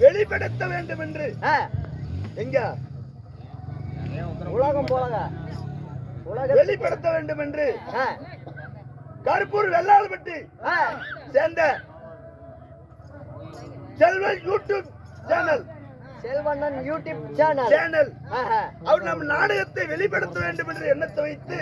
வெளிப்படுத்த வேண்டும் என்று எங்க? உலகம் போலங்க. வெளிப்படுத்த வேண்டும் என்று கருப்பூர் வெள்ளாளப்பட்டி சேர்ந்த Selvan YouTube channel. Selvannan YouTube channel. Channel. அவர் நம் நாடகத்தை வெளிப்படுத்த வேண்டும் என்று எண்ணத்தை வைத்து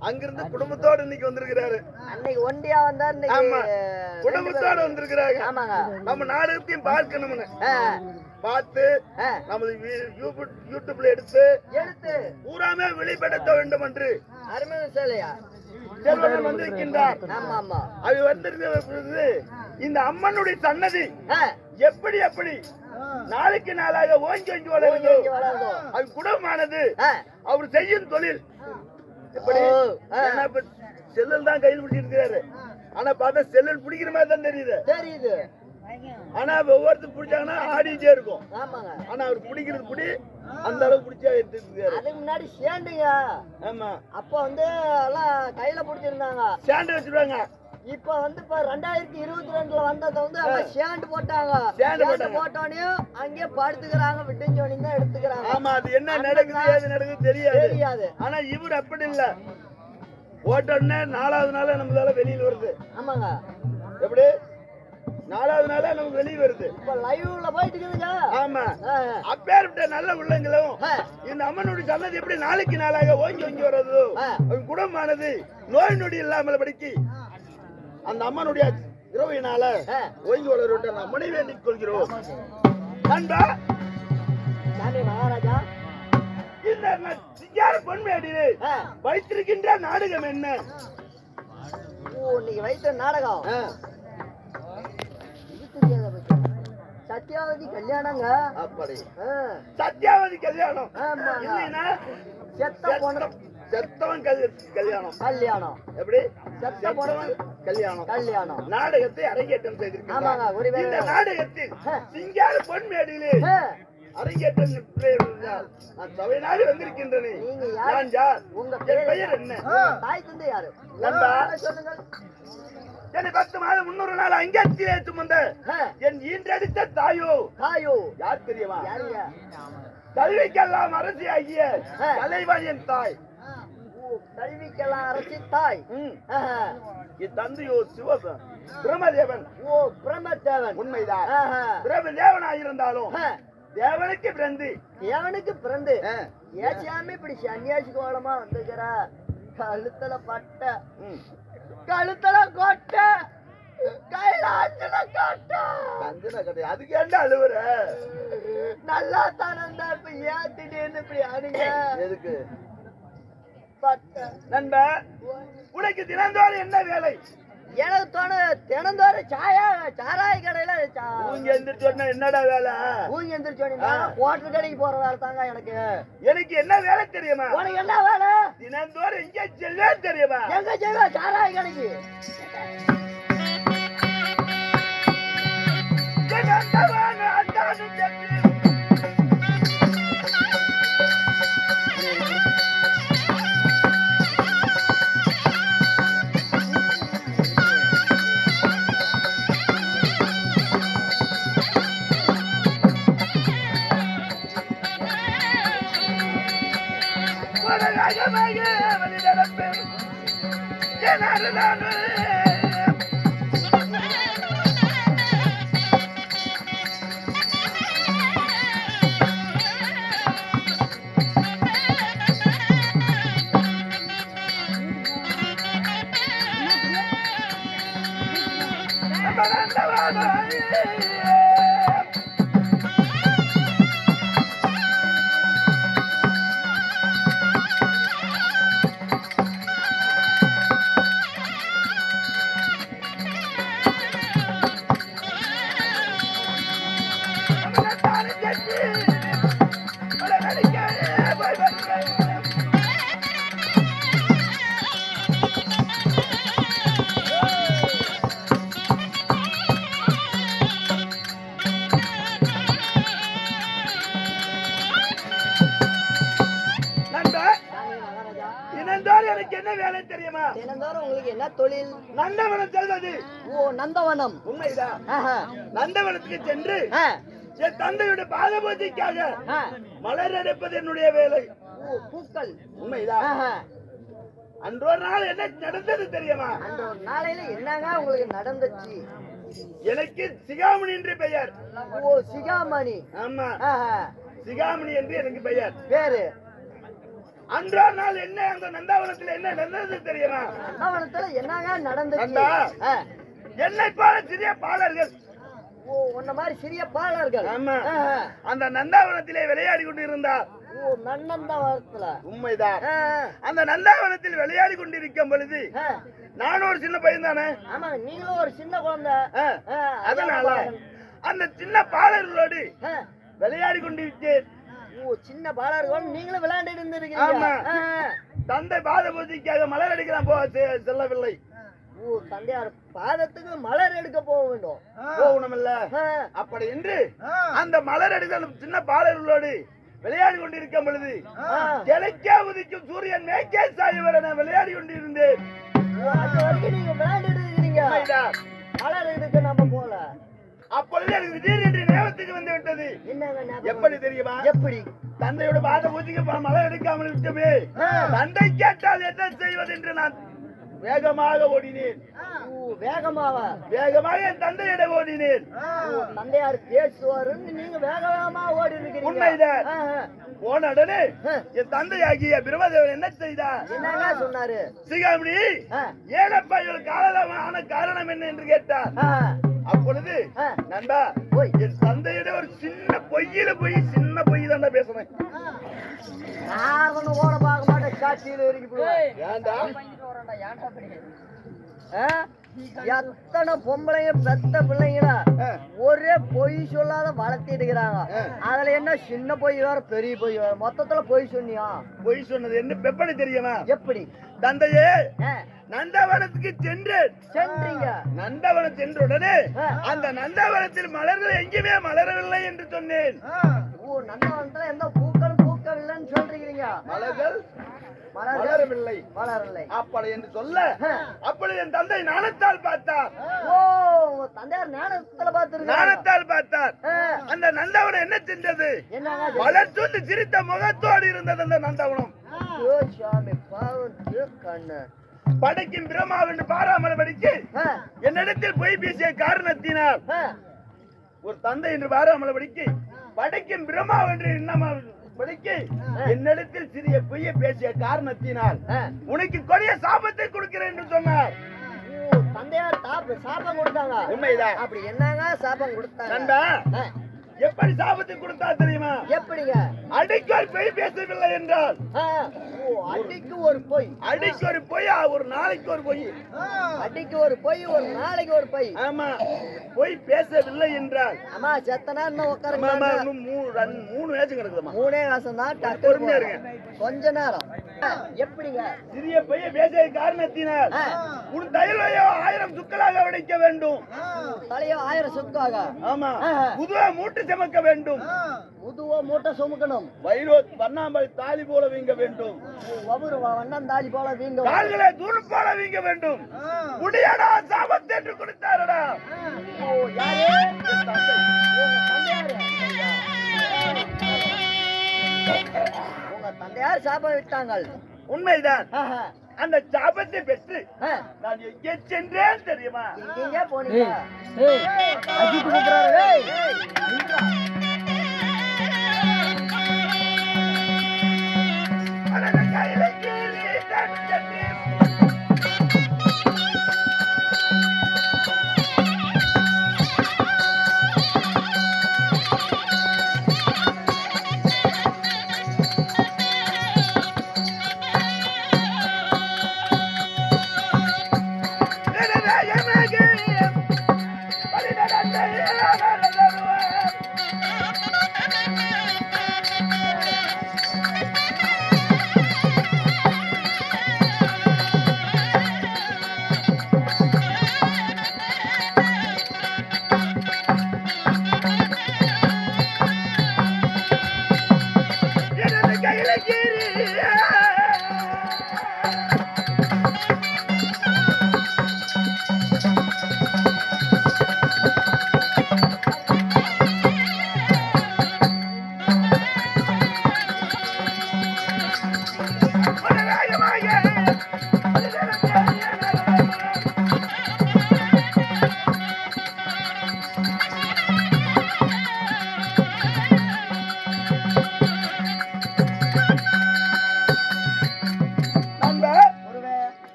அங்கிருந்து குடும்பத்தோடு இன்னைக்கு வந்திருக்கிறாரு. அன்னைக்கு ஒண்டியா வந்தா இன்னைக்கு ஆமா. குடும்பத்தோடு. வந்திருக்கிறாங்க. ஆமாங்க. நம்ம நாடகத்தையும் பார்க்கணும்னு. பார்த்து. நமது யூடியூப்ல எடுத்து எடுத்து. பூராமே வெளிப்படுத்த வேண்டும் என்று அருமையான சேலையா செல்வன் வந்திருக்கின்றார். ஆமா ஆமா அது வந்திருக்கிறது இந்த அம்மனுடைய சன்னதி எப்படி எப்படி நாளுக்கு நாளாக ஓங்கி ஓங்கி வளருதோ. அது குடும்பமானது ஆ, அவர் செய்யும் தொழில் செல்லல் தான் கையில் பிடிச்சிருக்கிறாரு. ஆனா பார்த்தா செல்லல் பிடிக்கிற மாதிரி தான் தெரியுது. தெரியுது. ஆனா ஒவ்வொருத்தர் பிடிச்சாங்கன்னா ஆடிட்டே இருக்கும். ஆமாங்க. ஆனா அவர் பிடிக்கிறது பிடி அந்த அளவுக்கு பிடிச்சா எடுத்துருக்காரு அதுக்கு முன்னாடி சேண்டுங்க ஆமா. அப்ப வந்து எல்லாம் கையில பிடிச்சிருந்தாங்க. ஸ்டாண்ட் வச்சிருவாங்க. இப்ப வந்து இப்ப ரெண்டாயிரத்தி இருபத்தி ரெண்டுல வந்ததை வந்து அவங்க ஷேண்ட் போட்டாங்க. ஷேண்ட். போட்டோடனே அங்கேயே படுத்துக்கிறாங்க விட்டுஞ்சோனி தான் எடுத்துக்கிறாங்க. ஆமா அது என்ன நடக்குது ஏது நடக்குது தெரியாது. தெரியாது. ஆனா இவர் அப்படி இல்ல. ஓட்டோடனே நாலாவது நாள் நம்மளால வெளியில வருது. ஆமாங்க. எப்படி? நாலாவது நாளா நமக்கு வெளியே வருது. இப்ப லைவ்ல போயிட்டு இருக்குதுங்க ஆமா அப்பேற்பட்ட நல்ல உள்ளங்களும் இந்த அம்மனுடைய சன்னதி எப்படி நாளைக்கு நாளாக ஓங்கி ஓங்கி வர்றதோ குடும்பமானது நோய் நொடி இல்லாமல் படிக்கு அந்த அம்மனுடைய இரவினால ஆ. ஓங்கி வளர நாம் மணி வேண்டிக் கொள்கிறோம். சாமி மகாராஜா. இந்த ந- சிங்கார பொன்மேடியிலே ஆ, வைத்திருக்கின்ற நாடகம் என்ன? ஓ இன்னைக்கு வைத்த நாடகம். சத்யாவதி கல்யாணங்க? அப்படி. சத்யாவதி கல்யாணம். இல்லைன்னா செத்த செத்த- செத்தவன் கல்- கல்யாணம். கல்யாணம். எப்படி? செத்த செத்தவன் கல்யாணம். கல்யாணம். நாடகத்தை அரங்கேற்றம் செய்திருக்கிறார். இந்த நாடகத்தில். சிங்கார பொன்மேடியிலே ஆ, அரங்கேற்றம் செய்திருக்கிறார். நான் சபை நாடு வந்திருக்கின்றேன். நீங்க யார்? நான் யார்? உங்க என் பேர் பெயர் என்ன? தாய் தந்தை யாரு? நண்பா. சொல்லுங்கள்? என்னை பத்து மாதம் முன்னூறு நாள் அங்கேயே சுமந்த என் ஈன்றெடுத்த தாயோ? தாயோ. யார் தெரியுமா? யாருங்க? கல்விக்கெல்லாம் அரசி ஆகிய ஆ. கலைவாணி என் தாய். அரசி தாய். ம். ஆஹா. என் தந்தையோ சிவபன் பிரம்மதேவன் ஓ பிரம்மதேவன் உண்மைதான். ஆஹா. பிரம்மதேவனாயிருந்தாலும் ஆ, தேவனுக்கு பிறந்து. தேவனுக்கு பிறந்து. ஏசியாமி இப்படி சன்னியாசி கோலமா வந்துக்கிற கழுத்துல பட்ட. கழுத்துல கொட்ட கைலாசல கொட்ட. கஞ்சன கதை. அதுக்கு அழுவுற? நல்லா தானே இப்ப ஏன் திடீர்னு இப்படி அணுங்க எதுக்கு? நண்பா உனக்கு தினந்தோறும் என்ன வேலை? எனக்கு தோணு தினந்தோறும் சாயா சாராய கடையில சா- தூங்கி எந்திரிச்சு உடனே என்னடா வேலை? ஊங்கி எந்திரிச்சோனீங்க ஹோட்டல் கடைக்கு போற வேலை தாங்க எனக்கு. எனக்கு என்ன வேலை தெரியுமா? உனக்கு என்ன வேலை? தினந்தோறும் எங்க செல்வேன் தெரியுமா? எங்க செய்வ சாராய கடைக்கு. வேலை தெரியுமா? தினந்தோறும் உங்களுக்கு என்ன தொழில்? நந்தவனம் செல்வது. ஓ நந்தவனம். உண்மைதான். நந்தவனத்துக்கு சென்று என் தந்தையுடைய பாத பூஜைக்காக ஆ. மலர் எடுப்பது என்னுடைய வேலை. ஓ பூக்கள். உண்மைதான். அன்றொரு நாள் என்ன நடந்தது தெரியுமா? ஒரு நாளையில என்னங்க உங்களுக்கு நடந்துச்சு? எனக்கு சிகாமணி என்று பெயர். ஓ சிகாமணி. ஆமா. சிகாமணி என்று எனக்கு பெயர். பேரு? அன்றொரு நாள் என்ன? அந்த நந்தாவனத்தில் என்ன நடந்தது தெரியுமா? நந்தவனத்துல என்னங்க. ஆ. என்னை போல சிறிய பாலர்கள். ஓ உன்ன மாதிரி சிறிய பாலர்கள். ஆமா. அந்த நந்தாவனத்திலே விளையாடி கொண்டிருந்தார். ஓ நன்னந்தவனத்துல உண்மைதான் அந்த நந்தாவனத்தில் விளையாடி கொண்டிருக்கும் பொழுது. நானும் ஒரு சின்ன பையன் தானே? ஆமா நீங்களும் ஒரு சின்ன குழந்தை. அதனால. அந்த சின்ன பாலர்களோடு. விளையாடி கொண்டிருக்கேன் ஓ சின்ன பாலர்கள் நீங்களும் விளையாண்டு இருந்திருக்கீங்க. ஆமா. தந்தை பாத பூஜைக்காக மலர் அடிக்கலாம் செ- செல்லவில்லை. ஓ தந்தையார் பாதத்துக்கு மலர் எடுக்க போக வேண்டும். போகணுமில்ல. ஆ. அப்படி என்று அந்த மலர் எடுக்க சின்ன பாலர்களோடு விளையாடி கொண்டிருக்கும் பொழுது. கிழக்கே உதிக்கும் சூரியன் மேற்கே சாய்வர நான் விளையாடி கொண்டிருந்தேன். நீங்க விளையாண்டு இருக்கிறீங்க. மலர் எடுக்க நம்ம போல அப்பொழுது எனக்கு திடீரென்று ஞாபகத்துக்கு எப்படி தெரியுமா? எப்படி? தந்தையோட பாத பூஜைக்கு மலர் எடுக்காமல் விட்டுமே. தந்தை கேட்டால் என்ன செய்வது என்று நான் வேகமாக ஓடினேன். ஓ வேகமாவா? வேகமாக என் தந்தையிடம் ஓடினேன். தந்தையார் பேசுவாருன்னு நீங்க வேக வேகமா ஓடி இருக்கிறீங்க உண்மைதான். போன உடனே. என் தந்தையாகிய பிரம்மதேவன் என்ன செய்தார்? என்னங்க சொன்னாரு? சிகாமணி. ஏனப்பா இவள் காலமான காரணம் என்ன என்று கேட்டார். அப்பொழுது. நண்பா போய். என் தந்தையிடம் ஒரு சின்ன பொய்யில போய் சின்ன பொய் தாண்டா பேசுறேன் யாரும் ஓட பார்க்க மாட்டேன் காட்சியில ஆ? எத்தனை பொம்பளைங்க பெத்த பிள்ளைங்கள? பொய் சொல்லாத ஆ. அதுல என்ன சின்ன பொய் வேற பெரிய பொய் வேற? மொத்தத்துல பொய் சொன்னியா? பொய் சொன்னது என்ன? பெப்படி தெரியுமா? எப்படி? தந்தையே நந்தவனத்துக்கு சென்றேன் சென்றீங்க. நந்தவனம் சென்ற உடனே ஆ. அந்த நந்தவனத்தில் மலர்கள் எங்கேயுமே மலரவில்லை என்று சொன்னேன். ஓ நந்தவனத்துல எந்த பூக்களும் பூக்கவில்லைன்னு சொல்றீங்க. மலர்கள் மலரவில்லை. மலரலை அப்படி என்று சொல்ல. அப்படி என் தந்தை நாணத்தால் பார்த்தார். ஓ தந்தையார் ஞானத்துல பார்த்திருக்காங்க நாணத்தால் பார்த்தார். அந்த நந்தவனம் என்ன செஞ்சது? வளர்த்து சிரித்த முகத்தோடு இருந்தது அந்த நந்தவனம். படைக்கும் பிரம்மாவென்று பாராமல் படிக்கு என்னிடத்தில் பொய் பேசிய காரணத்தினால். ஒரு தந்தை என்று பாராமல் படிக்கு படைக்கும் பிரம்மாவென்று என்னமா படிக்கு என்னிடத்தில் சிறிய பொய்யை பேசிய காரணத்தினால். உனக்கு கொடிய சாபத்தை கொடுக்கிறேன் என்று சொன்னார். தந்தையார் சாப்ப- சாபம் கொடுத்தாங்க. உண்மைதான். அப்படி என்னங்க சாபம் கொடுத்தாங்க? எப்படி சாபத்தை கொடுத்தா தெரியுமா? எப்படிங்க? அடிக்கோர் பொய் பேசவில்லை என்றால். அடிக்கு ஒரு பொய். அடிக்கு ஒரு பொய் ஒரு நாளைக்கு ஒரு பொய். அடிக்கு ஒரு பொய் ஒரு நாளைக்கு ஒரு பொய். ஆமா பொய் பேசவில்லை என்றால். அம்மா செத்தனா இன்னும் ஆமா, ஆமா, இன்னும் மூணு மூணு வேச்சு கிடக்குதுமா மூணே வாசம் தான் பொறுமையா. இருங்க. கொஞ்ச நேரம். எப்படிங்க? சிறிய பைய பேசிய காரணத்தினால். உன் தைலையோ ஆயிரம் சுக்கலாக உடைக்க வேண்டும். தலையோ ஆயிரம் சுக்காக? ஆமா. புதுவா மூட்டு சுமக்க வேண்டும். முதுவோ மூட்டை சுமக்கணும். வைரோ வண்ணாம்பல் தாலி போல வீங்க வேண்டும். ஒவ்வொரு வண்ணம் தாலி போல வீங்க கால்களை தூள் போல வீங்க வேண்டும். முடியாடா சாபத்தை என்று கொடுத்தாரடா? உங்க தந்தையாரு. சாபம் விட்டாங்கள். உண்மைதான். அந்த சாபத்தை பெற்று நான் எங்கே சென்றேன் தெரியுமா? எங்கெங்க போனீங்க? கையில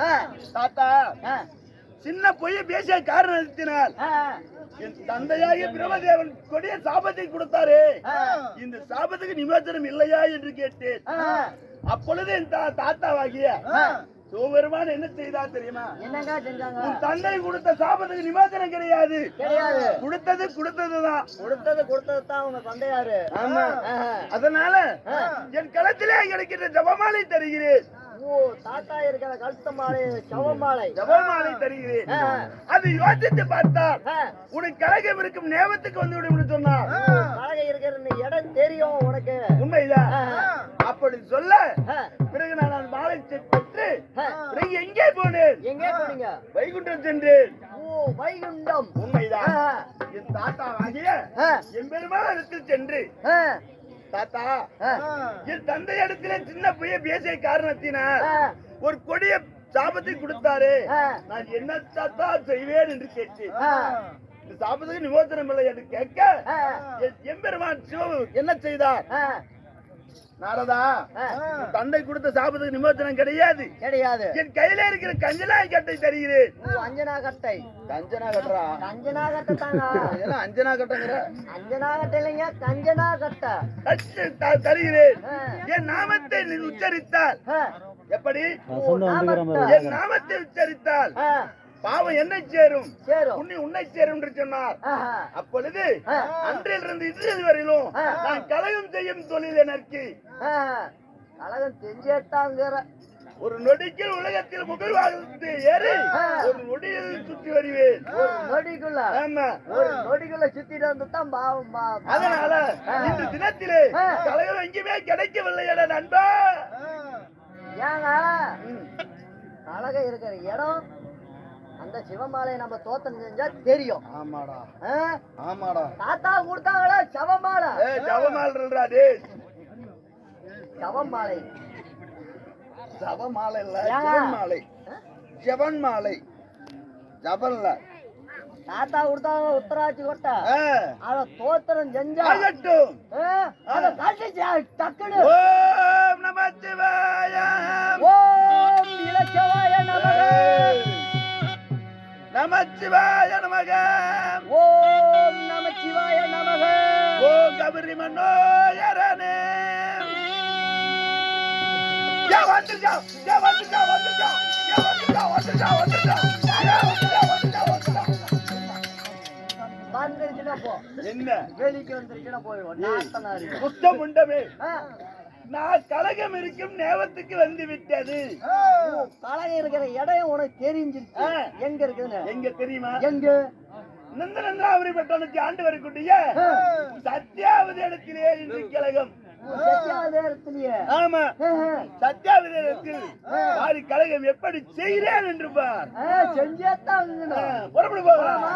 ஆ, தாத்தா ஆ, சின்ன பொய்ய பேசிய காரணத்தினால் ஆ, என் தந்தையாகிய பிரம்மதேவன் கொடிய சாபத்தை கொடுத்தாரு. இந்த சாபத்துக்கு நிமோச்சனம் இல்லையா என்று கேட்டேன். அப்பொழுது என் தாத்தாவாகிய. சிவபெருமான் என்ன செய்தா தெரியுமா? உன் தந்தை கொடுத்த சாபத்துக்கு நிமோச்சனம் கிடையாது. கொடுத்தது கொடுத்ததுதான் கொடுத்தது கொடுத்தது தான் உங்க தந்தையாரு. ஆமா. அதனால என் களத்திலே கிடைக்கின்ற ஜபமாலை தருகிறேன். ஓ தாத்தா இருக்கிற கழுத்த மாலை சவ மாலை. தருகிறேன் ஆ. அது யோசித்து பார்த்தால் உனக்கு கழகம் இருக்கும் நேமத்துக்கு வந்து விடும் அழகா இருக்கிற இடம் தெரியும் உனக்கு. உண்மைதான் அப்படி சொல்ல பிறகு நான் அந்த மாலை பெற்று. பிறகு எங்கே போனேன்? எங்கே போனீங்க? வைகுண்டம் சென்றேன். ஓ வைகுண்டம். உண்மைதான். என் தாத்தா ஆகிய என் பெருமாள் சென்று தாத்தா என் தந்தை இடத்துல சின்ன பைய பேசிய காரணத்தினால் ஆ, ஒரு கொடிய சாபத்தை கொடுத்தாரு. நான் என்ன தாத்தா செய்வேன் என்று கேட்டேன். இந்த சாபத்துக்கு நிமோச்சனம் இல்லை என்று கேட்க எம்பெருமான் சிவம் என்ன செய்தார்? நாரதா தந்தை கொடுத்த சாபத்துக்கு நிமோச்சனம் கிடையாது. கிடையாது. என் கையில இருக்கிற கஞ்சனாய் கட்டை தருகிறேன் அஞ்சனா கட்டை. கஞ்சனா கட்டுறா? கஞ்சனா கட்டை தாங்க ஏன்னா அஞ்சனா கட்டங்கிற. அஞ்சனா கட்டை இல்லைங்க கஞ்சனா கட்டை. தருகிறேன் என் நாமத்தை நீ உச்சரித்தால். எப்படி. என் நாமத்தை உச்சரித்தால். பாவம் என்னை சேரும். சேரும். உன்னை உன்னை சேரும் என்று சொன்னார். அப்பொழுது. அன்றிலிருந்து இன்று வரையிலும். நான் கலகம் செய்யும் தொழில் எனக்கு ஆ, கழகம் செஞ்சேத்தாங்கிற. ஒரு நொடிக்கில் உலகத்தில் முதல் வாகனத்தை ஏறி. ஒரு நொடியில் சுற்றி வருவேன். ஒரு நொடிக்குள்ள. ஆமா. ஒரு நொடிக்குள்ள சுத்திட்டு வந்து தான் பாவம். அதனால. இந்த தினத்திலே. கலகம் எங்கேயுமே கிடைக்கவில்லை என நண்பா. ஏங்க ம். அழகா இருக்கிற இடம் அந்த சிவமாலையை நம்ம தோத்தம் செஞ்சா தெரியும். ஆமாடா? ஆமாடா. தாத்தா கொடுத்தாங்களா? சவமாலை? ஏ ஜவமால்றா டேய். சவம் மாலை ஜவமாலை இல்ல ஏங்க? ஜவன் மாலை ஆ? ஜவன் மாலை ஜவன்ல தாத்தா கொடுத்தாங்க உத்தராட்சி கொட்டை. அத தோத்திரம் செஞ்சா ஆகட்டும் ஆ? அத கட்டிச்சா டக்குனு ஓம் நம சிவாயம் ஓம் இலச்சவாய நமக. நமச்சிவாய நமக. ஓம் நமச்சிவாய நமக. ஓம் கபரி மன்னோயரனே யா வந்துருச்சா யா வந்துருச்சா வந்துருச்சா யா வந்துருச்சுன்னா போ. என்ன? வெளிக்கு வந்துருச்சுன்னா போயிடுவோம். குஷ்டம் உண்டமே. நான் கலகம் இருக்கும் நேவத்துக்கு வந்து விட்டது. கலகம் இருக்கிற இடம் உனக்கு தெரிஞ்சிருச்சு. ஆ. எங்க இருக்குன்னு எங்க தெரியுமா? எங்க? நந்த நந்தாபுரி பட்டணத்தை ஆண்டு வரக்கூடிய. சத்யாவதி இடத்திலே இன்று கழகம் சத்தியாதேரத்திலேயே ஆமா. சத்யாவதி இடத்தில் வாரி கழகம் எப்படி செய்கிறேன் என்று பார். செஞ்சேத்தான் புறப்படு போகலாம்?